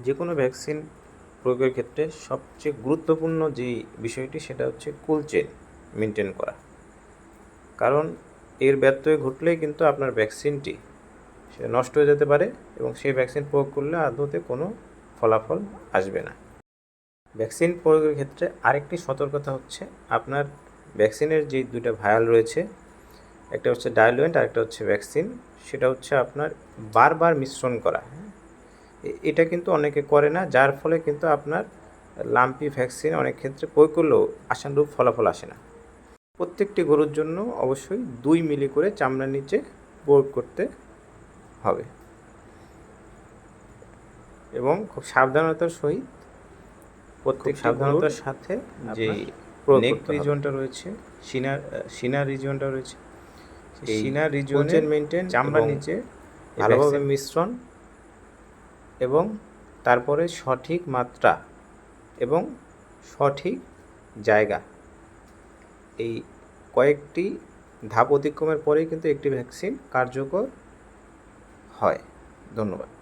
যে কোনো ভ্যাকসিন প্রয়োগের ক্ষেত্রে সবচেয়ে গুরুত্বপূর্ণ যে বিষয়টি, সেটা হচ্ছে কোল্ড চেন মেনটেন করা। কারণ এর ব্যত্যয় ঘটলেই কিন্তু আপনার ভ্যাকসিনটি সে নষ্ট হয়ে যেতে পারে এবং সেই ভ্যাকসিন প্রয়োগ করলে আদতে কোনো ফলাফল আসবে না। ভ্যাকসিন প্রয়োগের ক্ষেত্রে আরেকটি সতর্কতা হচ্ছে আপনার ভ্যাকসিনের যে দুটো ভায়াল রয়েছে, একটা হচ্ছে ডায়লুয়েন্ট আর একটা হচ্ছে ভ্যাকসিন, সেটা হচ্ছে আপনার বারবার মিশ্রণ করা। এটা কিন্তু অনেকে করে না যার ফলে কিন্তু আপনার লাম্পি ভ্যাকসিন অনেক ক্ষেত্রে প্রয়োগ করলেও আশানুরূপ ফলাফল আসে না। প্রত্যেকটি গরুর জন্য অবশ্যই দুই মিলি করে চামড়ার নিচে প্রয়োগ করতে হবে। এবং খুব সাবধানতার সহিত প্রত্যেক সাবধানতার সাথে যে নেক রিজনটা রয়েছে সিনার সিনার রিজনটা রয়েছে সিনার রিজনের মেনটেন চামড়ার নিচে ভালোভাবে মিশ্রণ এবং তারপরে সঠিক মাত্রা এবং সঠিক জায়গা। এই কয়েকটি ধাপ অতিক্রমের পরেই কিন্তু একটি ভ্যাকসিন কার্যকর হয়। ধন্যবাদ।